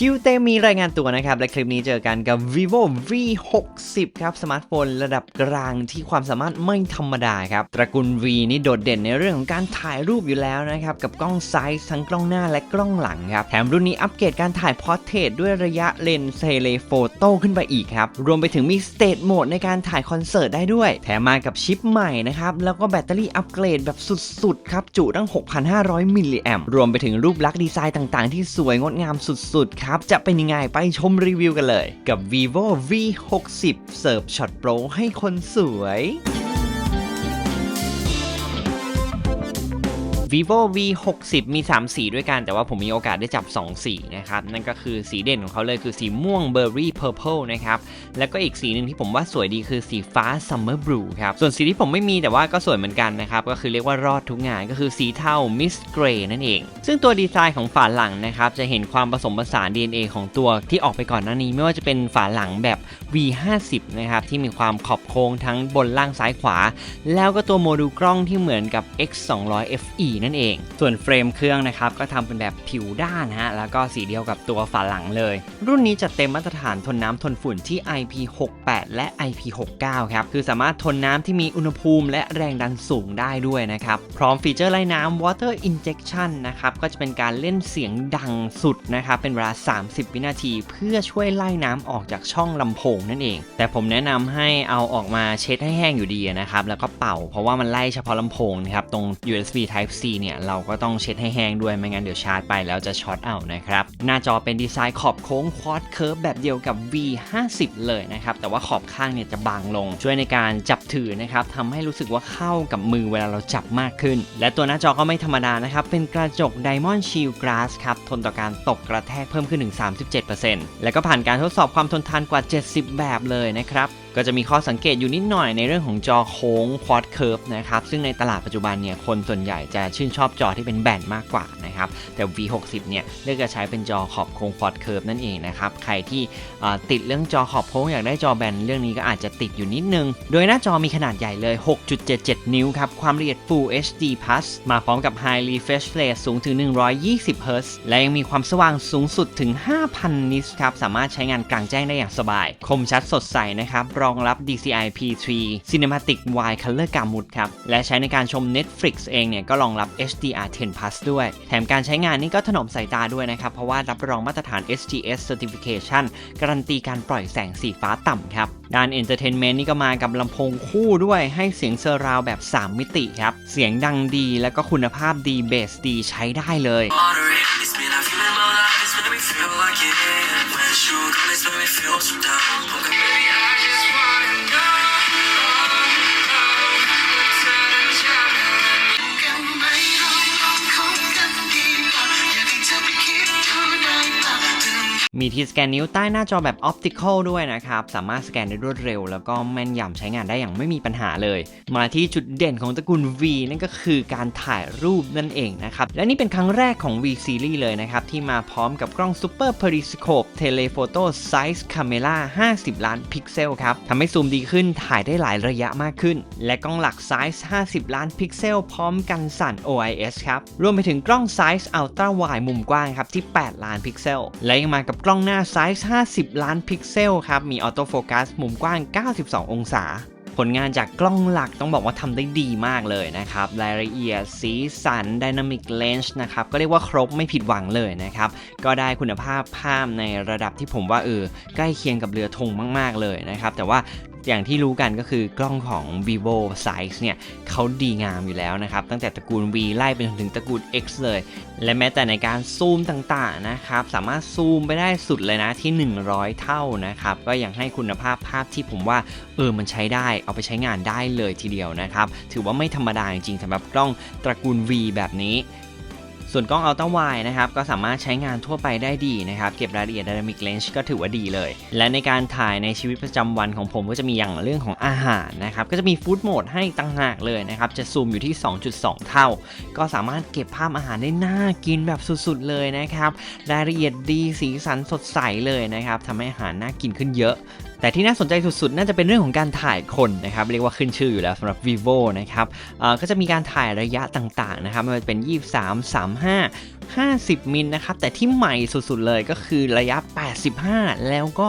คิวเตมีรายงานตัวนะครับ และคลิปนี้เจอกันกับ vivo v 6 0ครับ สมาร์ทโฟนระดับกลางที่ความสามารถไม่ธรรมดาครับ ตระกูล V นี่โดดเด่นในเรื่องของการถ่ายรูปอยู่แล้วนะครับ กับกล้องไซส์ทั้งกล้องหน้าและกล้องหลังครับ แถมรุ่นนี้อัปเกรดการถ่ายพอร์เทรตด้วยระยะเลนส์เทเลโฟโต้ขึ้นไปอีกครับ รวมไปถึงมีสเตทโหมดในการถ่ายคอนเสิร์ตได้ด้วย แถมมากับชิปใหม่นะครับ แล้วก็แบตเตอรี่อัปเกรดแบบสุดๆครับ จุตั้ง 6,500 มิลลิแอมรวมไปถึงรูปลักษณ์ดีไซน์ต่างๆ ที่สวยงดงามสุดๆครับครับ จะเป็นยังไงไปชมรีวิวกันเลย กับ vivo v 6 0เสิร์ฟช็อตโปรให้คนสวย vivo v 6 0มี 3 สีด้วยกัน แต่ว่าผมมีโอกาสได้จับ 2 สีนะครับ นั่นก็คือสีเด่นของเขาเลยคือสีม่วง berry purple นะครับ แล้วก็อีกสีหนึ่งที่ผมว่าสวยดีคือสีฟ้า summer blue ครับ ส่วนสีที่ผมไม่มีแต่ว่าก็สวยเหมือนกันนะครับ ก็คือเรียกว่ารอดทุกงานก็คือสีเทา mist gray นั่นเอง ซึ่งตัวดีไซน์ของฝาหลังนะครับ จะเห็นความผสมผสาน DNA ของตัวที่ออกไปก่อนหน้านี้ ไม่ว่าจะเป็นฝาหลังแบบ v 5 0นะครับที่มีความขอบโค้งทั้งบนล่างซ้ายขวา แล้วก็ตัวโมดูลกล้องที่เหมือนกับ x 2 0 0 fe นั่นเอง ส่วนเฟรมเครื่องนะครับก็ทำเป็นแบบผิวด้านฮะแล้วก็สีเดียวกับตัวฝาหลังเลย รุ่นนี้จะเต็มมาตรฐานทนน้ำทนฝุ่นที่ IP68 และ IP69 ครับคือสามารถทนน้ำที่มีอุณหภูมิ และแรงดันสูงได้ด้วยนะครับพร้อมฟีเจอร์ไล่น้ำ water injection นะครับก็จะเป็นการเล่นเสียงดังสุดนะครับเป็นเวลา 30 วินาที เพื่อช่วยไล่น้ำออกจากช่องลำโพงนั่นเอง แต่ผมแนะนำให้เอาออกมาเช็ดให้แห้งอยู่ดีนะครับแล้วก็เป่า เพราะว่ามันไล่เฉพาะลำโพงนะครับตรง USB Type C เนี่ยเราก็ต้องเช็ดให้แห้งด้วยไม่งั้นเดี๋ยวชาร์จไปแล้วจะช็อตเอานะครับ หน้าจอเป็นดีไซน์ขอบโค้งควอดเคิร์ฟแบบเดียวกับ V 5 0 เลยนะครับ แต่ว่าขอบข้างเนี่ยจะบางลง ช่วยในการจับถือนะครับทำให้รู้สึกว่าเข้ากับมือเวลาเราจับมากขึ้น และตัวหน้าจอก็ไม่ธรรมดานะครับ เป็นกระจก Diamond Shield Glass ครับ ทนต่อการตกกระแทกเพิ่มขึ้นถึง 37%และก็ผ่านการทดสอบความทนทานกว่า 70 แบบเลยนะครับ ก็จะมีข้อสังเกตอยู่นิดหน่อยในเรื่องของจอโค้งควอดเคิร์ฟนะครับ ซึ่งในตลาดปัจจุบันเนี่ยคนส่วนใหญ่จะชื่นชอบจอที่เป็นแบนมากกว่านะครับ แต่ V60 เนี่ยเลือกจะใช้เป็นจอขอบโค้งควอดเคิร์ฟนั่นเองนะครับ ใครที่ติดเรื่องจอขอบโค้งอยากได้จอแบนเรื่องนี้ก็อาจจะติดอยู่นิดนึง โดยหน้าจอมีขนาดใหญ่เลย 6.77 นิ้วครับ ความละเอียด Full HD Plus มาพร้อมกับ High Refresh Rate สูงถึง 120 Hz และยังมีความสว่างสูงสุดถึง 5,000 นิตครับ สามารถใช้งานกลางแจ้งได้อย่างสบาย คมชัดสดใสนะครับรอองรับ DCI P3 Cinematic Wide Color Gamut ครับ และใช้ในการชม Netflix เองเนี่ยก็รองรับ HDR10 Plus ด้วย แถมการใช้งานนี่ก็ถนอมสายตาด้วยนะครับ เพราะว่ารับรองมาตรฐาน SGS Certification การันตีการปล่อยแสงสีฟ้าต่ำครับด้าน Entertainment นี่ก็มากับลำโพงคู่ด้วยให้เสียงเซอร์ราวแบบ 3 มิติครับ เสียงดังดีแล้วก็คุณภาพดีเบสดีใช้ได้เลย มีที่สแกนนิ้วใต้หน้าจอแบบออปติคอลด้วยนะครับ สามารถสแกนได้รวดเร็ว แล้วก็แม่นยำใช้งานได้อย่างไม่มีปัญหาเลย มาที่จุดเด่นของตระกูล V นั่นก็คือการถ่ายรูปนั่นเองนะครับ และนี่เป็นครั้งแรกของ V Series เลยนะครับ ที่มาพร้อมกับกล้อง Super Periscope Telephoto Size Camera 50 ล้านพิกเซลครับทำให้ซูมดีขึ้นถ่ายได้หลายระยะมากขึ้น และกล้องหลักไซส์50 ล้านพิกเซลพร้อมกันสั่น OIS ครับรวมไปถึงกล้องไซส์ Ultra Wide มุมกว้างครับที่ 8 ล้านพิกเซลและยังมากับล้องหน้าไซส์ 50 ล้านพิกเซลครับ มีออโต้โฟกัสมุมกว้าง 92 องศา ผลงานจากกล้องหลักต้องบอกว่าทำได้ดีมากเลยนะครับ รายละเอียดสีสันดินามิกเลนส์นะครับ ก็เรียกว่าครบไม่ผิดหวังเลยนะครับ ก็ได้คุณภาพภาพในระดับที่ผมว่าเออใกล้เคียงกับเรือธงมาก ๆ เลยนะครับ แต่ว่า อย่างที่รู้กันก็คือกล้องของ vivo size เนี่ยเขาดีงามอยู่แล้วนะครับ ตั้งแต่ตระกูล V ไล่ไปจนถึงตระกูล X เลย และแม้แต่ในการซูมต่างๆนะครับ สามารถซูมไปได้สุดเลยนะที่ 100 เท่านะครับ ก็ยังให้คุณภาพภาพที่ผมว่าเออมันใช้ได้เอาไปใช้งานได้เลยทีเดียวนะครับ ถือว่าไม่ธรรมดาจริงๆสำหรับกล้องตระกูล V แบบนี้ ส่วนกล้อง Ultra Wide นะครับก็สามารถใช้งานทั่วไปได้ดีนะครับเก็บรายละเอียด Dynamic Range ก็ถือว่าดีเลย และในการถ่ายในชีวิตประจำวันของผมก็จะมีอย่างเรื่องของอาหารนะครับก็จะมีฟู้ดโหมดให้ตั้งหากเลยนะครับจะซูมอยู่ที่ 2.2 เท่า ก็สามารถเก็บภาพอาหารได้น่ากินแบบสุดๆเลยนะครับรายละเอียดดีสีสันสดใสเลยนะครับทำให้อาหารน่ากินขึ้นเยอะ แต่ที่น่าสนใจสุดๆ น่าจะเป็นเรื่องของการถ่ายคนนะครับ เรียกว่าขึ้นชื่ออยู่แล้วสำหรับ vivo นะครับก็จะมีการถ่ายระยะต่างๆ นะครับไม่ว่าจะเป็น 23 35 50 มิลนะครับ แต่ที่ใหม่สุดๆเลยก็คือระยะ 85 แล้วก็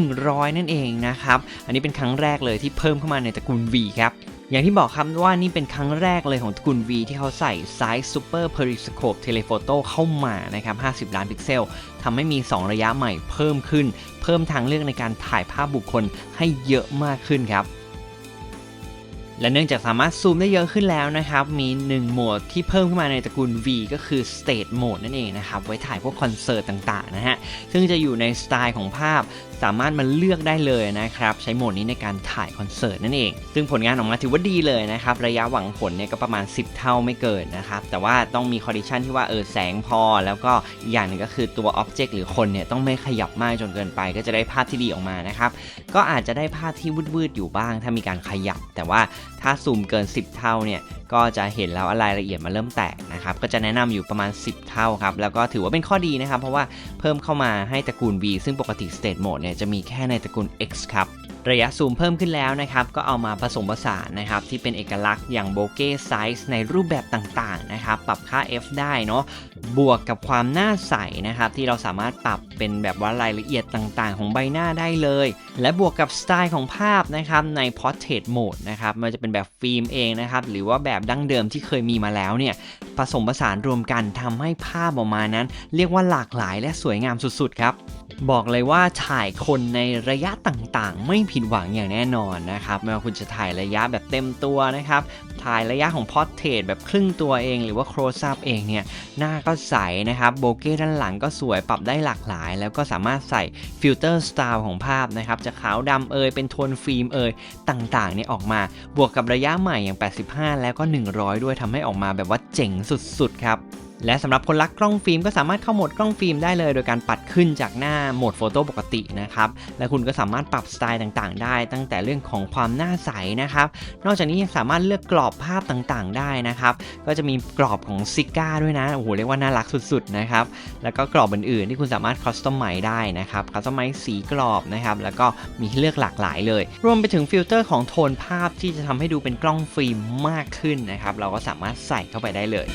100 นั่นเองนะครับ อันนี้เป็นครั้งแรกเลยที่เพิ่มเข้ามาในตระกูล V ครับ อย่างที่บอกครับว่านี่เป็นครั้งแรกเลยของตระกูล V ที่เขาใส่ Size Super Periscope Telephoto เข้ามานะครับ 50 ล้านพิกเซลทำให้มี 2 ระยะใหม่เพิ่มขึ้น เพิ่มทางเลือกในการถ่ายภาพบุคคลให้เยอะมากขึ้นครับและเนื่องจากสามารถซูมได้เยอะขึ้นแล้วนะครับ มี 1 โหมดที่เพิ่มขึ้นมาในตระกูล V ก็คือ Stage Mode นั่นเองนะครับ ไว้ถ่ายพวกคอนเสิร์ตต่างๆนะฮะ ซึ่งจะอยู่ในสไตล์ของภาพสามารถมาเลือกได้เลยนะครับใช้โหมดนี้ในการถ่ายคอนเสิร์ตนั่นเอง ซึ่งผลงานออกมาถือว่าดีเลยนะครับระยะหวังผลเนี่ยก็ประมาณ 10 เท่าไม่เกินนะครับแต่ว่าต้องมีคอนดิชันที่ว่าเออแสงพอ แล้วก็อย่างหนึงก็คือตัวอ็อบเจกต์หรือคนเนี่ยต้องไม่ขยับมากจนเกินไป ก็จะได้ภาพที่ดีออกมานะครับก็อาจจะได้ภาพที่วืดๆอยู่บ้าง ถ้ามีการขยับ แต่ว่าถ้าซูมเกิน 10 เท่าเนี่ยก็จะเห็นแล้วรายละเอียดมันเริ่มแตกนะครับก็จะแนะนำอยู่ประมาณ 10 เท่าครับแล้วก็ถือว่าเป็นข้อดีนะครับเพราะว่าเพิ่มเข้ามาให้ตระกูล V ซึ่งปกติ State Mode เนี่ยจะมีแค่ในตระกูล X ครับระยะซูมเพิ่มขึ้นแล้วนะครับก็เอามาผสมผสานนะครับที่เป็นเอกลักษณ์อย่างโบเก้ไซส์ในรูปแบบต่างๆนะครับปรับค่า f ได้เนาะบวกกับความน่าใสนะครับที่เราสามารถปรับเป็นแบบว่ารายละเอียดต่างๆ ของใบหน้าได้เลย และบวกกับสไตล์ของภาพนะครับใน Portrait Mode นะครับมันจะเป็นแบบฟิล์มเองนะครับหรือว่าแบบดั้งเดิมที่เคยมีมาแล้วเนี่ย ผสมผสานรวมกันทำให้ภาพออกมานั้น เรียกว่าหลากหลายและสวยงามสุดๆ ครับ บอกเลยว่าถ่ายคนในระยะต่างๆ ไม่ผิดหวังอย่างแน่นอนนะครับไม่ว่าคุณจะถ่ายระยะแบบเต็มตัวนะครับ ถ่ายระยะของพอร์เทรตแบบครึ่งตัวเอง หรือว่าโครซับเองเนี่ยหน้าก็ใสนะครับโบเก้ด้านหลังก็สวยปรับได้หลากหลาย แล้วก็สามารถใส่ฟิลเตอร์สไตล์ของภาพนะครับจะขาวดำเอยเป็นโทนฟิล์มเอยต่างๆเนี่ยออกมา บวกกับระยะใหม่อย่าง 85 แล้วก็ 100 ด้วยทำให้ออกมาแบบว่าเจ๋งสุดๆครับ และสำหรับคนรักกล้องฟิล์มก็สามารถเข้าโหมดกล้องฟิล์มได้เลย โดยการปัดขึ้นจากหน้าโหมดโฟโต้ปกตินะครับ และคุณก็สามารถปรับสไตล์ต่างๆ ได้ ตั้งแต่เรื่องของความน่าใสนะครับ นอกจากนี้ยังสามารถเลือกกรอบภาพต่างๆ ได้นะครับ ก็จะมีกรอบของซิก้าด้วยนะ โอ้โห เรียกว่าน่ารักสุดๆ นะครับ แล้วก็กรอบอื่นๆ ที่คุณสามารถคอสตอมไมได้นะครับคอสตอมไมสีกรอบนะครับ แล้วก็มีเลือกหลากหลายเลย รวมไปถึงฟิลเตอร์ของโทนภาพที่จะทำให้ดูเป็นกล้องฟิล์มมากขึ้นนะครับ เราก็สามารถใส่เข้าไปได้เลย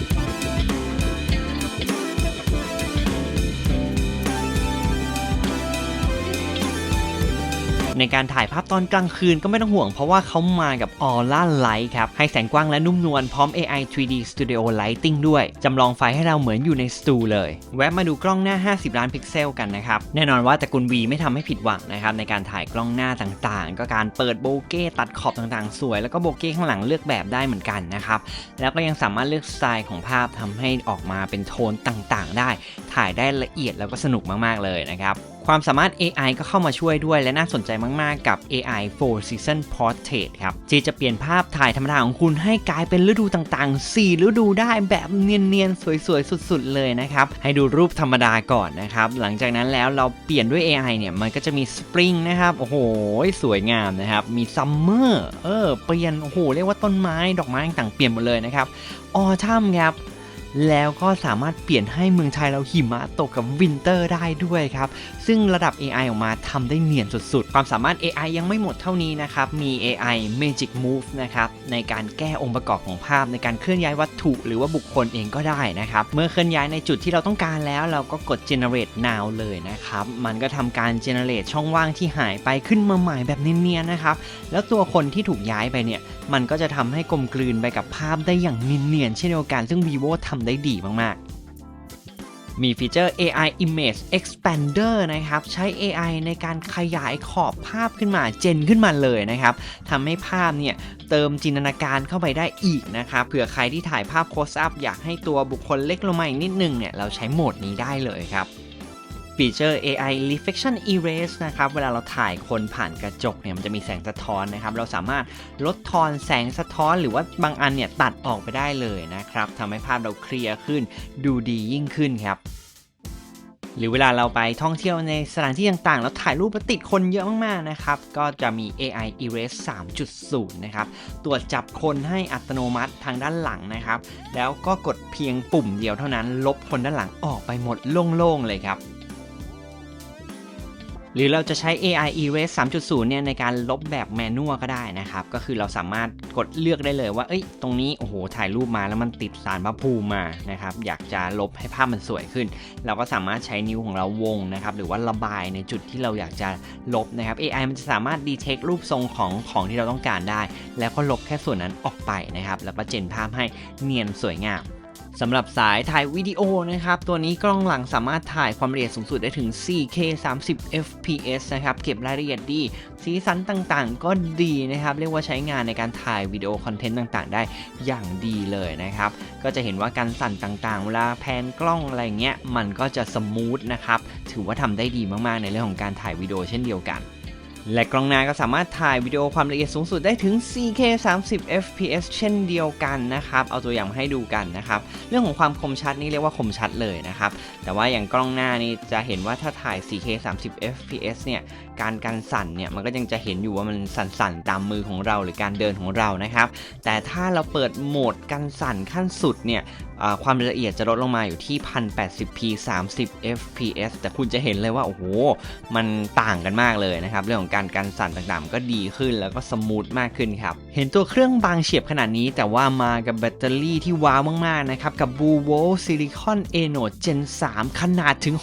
ในการถ่ายภาพตอนกลางคืนก็ไม่ต้องห่วงเพราะว่าเขามากับ Aura Light ครับ ให้แสงกว้างและนุ่มนวลพร้อม AI 3D Studio Lighting ด้วย จำลองไฟให้เราเหมือนอยู่ในสตูเลย แวะมาดูกล้องหน้า 50 ล้านพิกเซลกันนะครับ แน่นอนว่าตระกูล V ไม่ทำให้ผิดหวังนะครับ ในการถ่ายกล้องหน้าต่างๆ ก็การเปิดโบเก้ตัดขอบต่างๆ สวย แล้วก็โบเก้ข้างหลังเลือกแบบได้เหมือนกันนะครับ แล้วก็ยังสามารถเลือกสไตล์ของภาพทำให้ออกมาเป็นโทนต่างๆ ได้ ถ่ายได้ละเอียดแล้วก็สนุกมากๆเลยนะครับ ความสามารถ AI ก็เข้ามาช่วยด้วยและน่าสนใจมาก ๆ กับ AI 4 Season Portrait ครับที่จะเปลี่ยนภาพถ่ายธรรมดาของคุณให้กลายเป็นฤดูต่างๆ 4 ฤดูได้แบบเนียน ๆ สวย ๆ สุด ๆ เลยนะครับ ให้ดูรูปธรรมดาก่อนนะครับ หลังจากนั้นแล้วเราเปลี่ยนด้วย AI เนี่ย มันก็จะมี Spring นะครับ โอ้โห สวยงามนะครับ มี Summer เออเปลี่ยนโอ้โห เรียกว่าต้นไม้ดอกไม้ต่างๆเปลี่ยนหมดเลยนะครับ Autumn ครับ แล้วก็สามารถเปลี่ยนให้เมืองไทยเราหิมะตกกับวินเตอร์ได้ด้วยครับ ซึ่งระดับ AI ออกมาทำได้เนียนสุดๆ ความสามารถ AI ยังไม่หมดเท่านี้นะครับ มี AI Magic Move นะครับในการแก้องค์ประกอบของภาพ ในการเคลื่อนย้ายวัตถุหรือว่าบุคคลเองก็ได้นะครับ เมื่อเคลื่อนย้ายในจุดที่เราต้องการแล้ว เราก็กด Generate Now เลยนะครับ มันก็ทำการ Generate ช่องว่างที่หายไปขึ้นมาใหม่แบบเนียนๆนะครับ แล้วตัวคนที่ถูกย้ายไปเนี่ย มันก็จะทำให้กลมกลืนไปกับภาพได้อย่างเนียนๆเช่นเดียวกัน ซึ่ง vivo ทำได้ดีมากๆ มีฟีเจอร์ AI Image Expander นะครับ ใช้ AI ในการขยายขอบภาพขึ้นมาเจนขึ้นมาเลยนะครับทำให้ภาพเนี่ยเติมจินตนาการเข้าไปได้อีกนะครับเผื่อใครที่ถ่ายภาพโคสอัพอยากให้ตัวบุคคลเล็กลงมาอีกนิดนึงเนี่ยเราใช้โหมดนี้ได้เลยครับ ฟีเจอร์ AI Reflection Erase นะครับ เวลาเราถ่ายคนผ่านกระจกเนี่ยมันจะมีแสงสะท้อนนะครับ เราสามารถลดทอนแสงสะท้อนหรือว่าบางอันเนี่ยตัดออกไปได้เลยนะครับทำให้ภาพเราเคลียร์ขึ้น ดูดียิ่งขึ้นครับหรือเวลาเราไปท่องเที่ยวในสถานที่ต่างๆ แล้วถ่ายรูปแล้วติดคนเยอะมาก ๆ นะครับ ก็จะมี AI Erase 3.0 นะครับ ตรวจจับคนให้อัตโนมัติทางด้านหลังนะครับ แล้วก็กดเพียงปุ่มเดียวเท่านั้น ลบคนด้านหลังออกไปหมดโล่ง ๆ เลยครับ หรือเราจะใช้ AI Erase 3.0 เนี่ยในการลบแบบแมนนวลก็ได้นะครับ ก็คือเราสามารถกดเลือกได้เลยว่า เอ้ย ตรงนี้ โอ้โห ถ่ายรูปมาแล้วมันติดสารพระภูมิมานะครับ อยากจะลบให้ภาพมันสวยขึ้น เราก็สามารถใช้นิ้วของเราวงนะครับ หรือว่าระบายในจุดที่เราอยากจะลบนะครับ AI มันจะสามารถดีเทครูปทรงของของที่เราต้องการได้ แล้วก็ลบแค่ส่วนนั้นออกไปนะครับ แล้วก็เจนภาพให้เนียนสวยงาม สำหรับสายถ่ายวิดีโอนะครับ ตัวนี้กล้องหลังสามารถถ่ายความละเอียดสูงสุดได้ถึง 4K 30 fps นะครับ เก็บรายละเอียดดี สีสันต่างๆ ก็ดีนะครับ เรียกว่าใช้งานในการถ่ายวิดีโอคอนเทนต์ต่างๆ ได้อย่างดีเลยนะครับ ก็จะเห็นว่าการสั่นต่างๆ เวลาแพนกล้องอะไรเงี้ย มันก็จะสมูทนะครับ ถือว่าทำได้ดีมากๆ ในเรื่องของการถ่ายวิดีโอเช่นเดียวกัน และกล้องหน้าก็สามารถถ่ายวิดีโอความละเอียดสูงสุดได้ถึง 4K 30 fps เช่นเดียวกันนะครับ เอาตัวอย่างมาให้ดูกันนะครับ เรื่องของความคมชัดนี่เรียกว่าคมชัดเลยนะครับ แต่ว่าอย่างกล้องหน้านี่จะเห็นว่าถ้าถ่าย 4K 30 fps เนี่ย การกันสั่นเนี่ยมันก็ยังจะเห็นอยู่ว่ามันสั่นๆ ตามมือของเราหรือการเดินของเรานะครับ แต่ถ้าเราเปิดโหมดกันสั่นขั้นสุดเนี่ย ความละเอียดจะลดลงมาอยู่ที่ 1080p 30 fps แต่คุณจะเห็นเลยว่า โอ้โห มันต่างกันมากเลยนะครับ เรื่องของการกันสั่นต่างๆ ก็ดีขึ้นแล้วก็สมูทมากขึ้นครับ เห็นตัวเครื่องบางเฉียบขนาดนี้ แต่ว่ามากับแบตเตอรี่ที่ว้าวมากๆนะครับ กับ b u v o Silicon Anode Gen 3 ขนาดถึง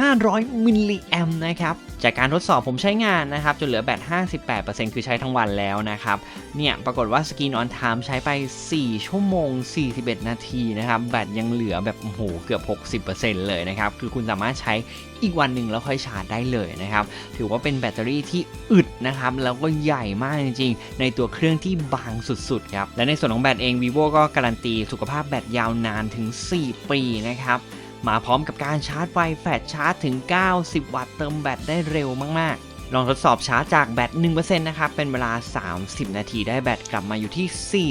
6,500 มิลลิแอมนะครับ จากการทดสอบผมใช้งานนะครับ จนเหลือแบต 58%คือใช้ทั้งวันแล้วนะครับ เนี่ยปรากฏว่าสกรีนออนไทม์ใช้ไป 4 ชั่วโมง 41 นาทีนะครับ แบตยังเหลือแบบโอ้โหเกือบ 60%เลยนะครับ คือคุณสามารถใช้อีกวันหนึ่งแล้วค่อยชาร์จได้เลยนะครับ ถือว่าเป็นแบตเตอรี่ที่อึดนะครับ แล้วก็ใหญ่มากจริงๆ ในตัวเครื่องที่บางสุดๆครับ และในส่วนของแบตเอง vivo ก็การันตีสุขภาพแบตยาวนานถึง 4 ปีนะครับ มาพร้อมกับการชาร์จไฟแฟลชชาร์จถึง 90 วัตต์เติมแบตได้เร็วมากๆ ลองทดสอบชาร์จจากแบต1%นะครับ เป็นเวลา 30 นาทีได้แบตกลับมาอยู่ที่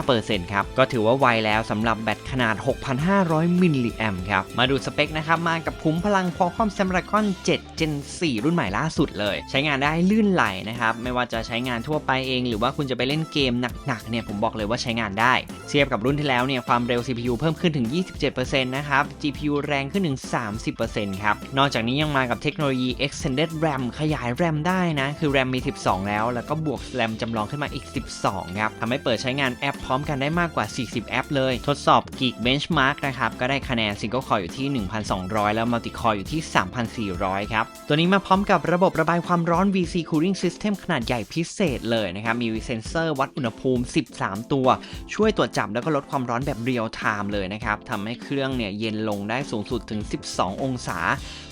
45%ครับ ก็ถือว่าไวแล้วสำหรับแบตขนาด 6,500 มิลลิแอมครับ มาดูสเปคนะครับ มากับคุ้มพลัง Qualcomm Snapdragon 7 Gen 4 รุ่นใหม่ล่าสุดเลย ใช้งานได้ลื่นไหลนะครับ ไม่ว่าจะใช้งานทั่วไปเอง หรือว่าคุณจะไปเล่นเกมหนักๆเนี่ยผมบอกเลยว่าใช้งานได้ เทียบกับรุ่นที่แล้วเนี่ยความเร็ว CPU เพิ่มขึ้นถึง 27%นะครับ GPU แรงขึ้นถึง 30%ครับ นอกจากนี้ยังมากับเทคโนโลยี Extended RAM ขยาย RAM ได้นะ คือ RAM มี 12 แล้ว แล้วก็บวก RAM จำลองขึ้นมาอีก 12 ครับทำให้เปิดใช้งานแอปพร้อมกันได้มากกว่า 40 แอปเลย ทดสอบ Geek Benchmark นะครับ ก็ได้คะแนน Single Core อยู่ที่ 1,200 แล้ว Multi Core อยู่ที่ 3,400 ครับ ตัวนี้มาพร้อมกับระบบระบายความร้อน VC Cooling System ขนาดใหญ่พิเศษเลยนะครับ มีเซนเซอร์วัดอุณหภูมิ 13 ตัว ช่วยตรวจจับแล้วก็ลดความร้อนแบบเรียลไทม์เลยนะครับทำให้เครื่องเนี่ยเย็นลงได้สูงสุดถึง 12 องศา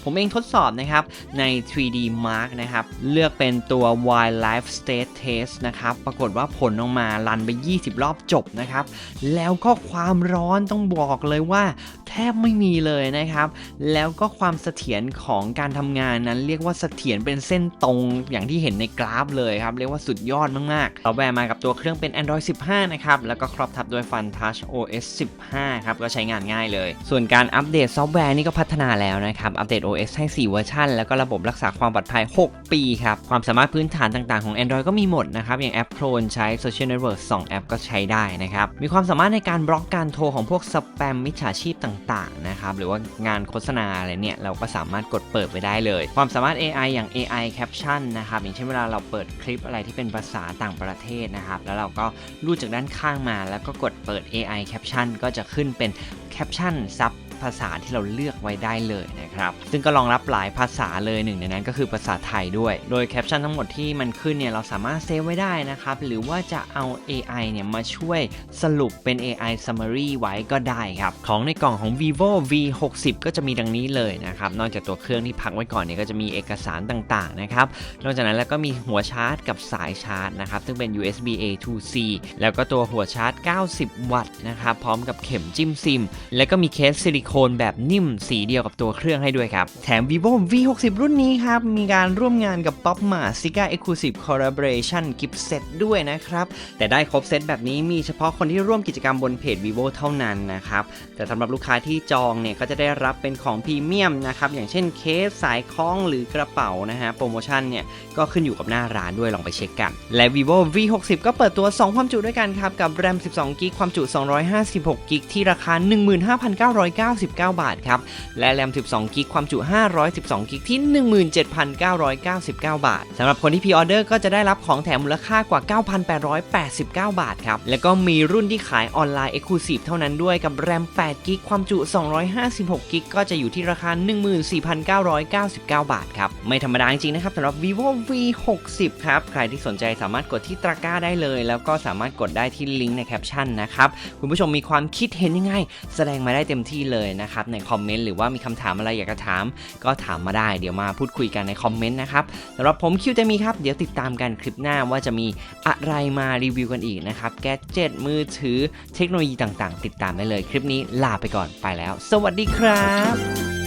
ผมเองทดสอบนะครับใน 3D Mark นะครับเลือกเป็นตัว Wildlife State Test นะครับ ปรากฏว่าผลออกมารันไป 20 รอบจบนะครับ แล้วก็ความร้อนต้องบอกเลยว่า แทบไม่มีเลยนะครับ แล้วก็ความเสถียรของการทำงานนั้นเรียกว่าเสถียรเป็นเส้นตรงอย่างที่เห็นในกราฟเลยครับ เรียกว่าสุดยอดมากๆซอฟต์แวร์มากับตัวเครื่องเป็น Android 15 นะครับ แล้วก็ครอบทับด้วย Fun Touch OS 15 ครับ ก็ใช้งานง่ายเลย ส่วนการอัปเดตซอฟต์แวร์นี่ก็พัฒนาแล้วนะครับ อัปเดต OS ให้ 4 เวอร์ชันแล้วก็ระบบรักษาความปลอดภัย 6ปีครับ ความสามารถพื้นฐานต่างๆของ Android ก็มีหมดนะครับ อย่างแอป Clone ใช้ Social Network 2 แอปก็ใช้ได้นะครับ มีความสามารถในการบล็อกการโทรของพวกสแปมมิจฉาชีพต่างๆนะครับ หรือว่างานโฆษณาอะไรเนี่ย เราก็สามารถกดเปิดไปได้เลย ความสามารถ AI อย่าง AI Caption นะครับอย่างเช่นเวลาเราเปิดคลิปอะไรที่เป็นภาษาต่างประเทศนะครับ แล้วเราก็รูดจากด้านข้างมา แล้วก็กดเปิด AI Caption ก็จะขึ้นเป็น Caption ซับ ภาษาที่เราเลือกไว้ได้เลยนะครับ ซึ่งก็รองรับหลายภาษาเลยหนึ่งในนั้นก็คือภาษาไทยด้วย โดยแคปชั่นทั้งหมดที่มันขึ้นเนี่ยเราสามารถเซฟไว้ได้นะครับ หรือว่าจะเอา AI เนี่ยมาช่วยสรุปเป็น AI summary ไว้ก็ได้ครับ ของในกล่องของ vivo v 6 0ก็จะมีดังนี้เลยนะครับ นอกจากตัวเครื่องที่พักไว้ก่อนเนี่ยก็จะมีเอกสารต่างๆนะครับ นอกจากนั้นแล้วก็มีหัวชาร์จกับสายชาร์จนะครับ ซึ่งเป็น USB A to C แล้วก็ตัวหัวชาร์จ 90 วัตต์นะครับ พร้อมกับเข็มจิ้มซิม แล้วก็มีเคสซิลิโคนแบบนิ่มสีเดียวกับตัวเครื่องให้ด้วยครับ แถม vivo v 6 0 รุ่นนี้ครับ มีการร่วมงานกับ Pop m a Sika Exclusive Collaboration Gift Set ด้วยนะครับ แต่ได้ครบเซตแบบนี้มีเฉพาะคนที่ร่วมกิจกรรมบนเพจ vivo เท่านั้นนะครับ แต่สำหรับลูกค้าที่จองเนี่ยก็จะได้รับเป็นของพรีเมียมนะครับอย่างเช่นเคสสายคล้องหรือกระเป๋านะฮะโปรโมชั่นเนี่ยก็ขึ้นอยู่กับหน้าร้านด้วยลองไปเช็คกัน และ vivo v 6 0 ก็เปิดตัว 2 ความจุด้วยกันครับกับ RAM 12 g b ความจุ256 g b ที่ราคา 15,990 99 บาทครับ และแรม 12 กิก ความจุ 512 กิกที่ 17,999 บาทสำหรับคนที่พีออเดอร์ก็จะได้รับของแถมมูลค่ากว่า 9,889 บาทครับ แล้วก็มีรุ่นที่ขายออนไลน์ Exclusive เท่านั้นด้วยกับแรม 8 กิก ความจุ 256 กิก ก็จะอยู่ที่ราคา 14,999 บาทครับ ไม่ธรรมดาจริงๆนะครับสำหรับ vivo v 6 0ครับ ใครที่สนใจสามารถกดที่ตะกร้าได้เลย แล้วก็สามารถกดได้ที่ลิงก์ในแคปชั่นนะครับ คุณผู้ชมมีความคิดเห็นยังไง แสดงมาได้เต็มที่เลยนะครับในคอมเมนต์หรือว่ามีคำถามอะไรอยากจะถาม ก็ถามมาได้เดี๋ยวมาพูดคุยกันในคอมเมนต์นะครับสำหรับผมคิวเตมีครับ เดี๋ยวติดตามกันคลิปหน้าว่าจะมีอะไรมารีวิวกันอีกนะครับแกดเจ็ตมือถือเทคโนโลยีต่างๆ ติดตามได้เลยคลิปนี้ลาไปก่อนไปแล้ว สวัสดีครับ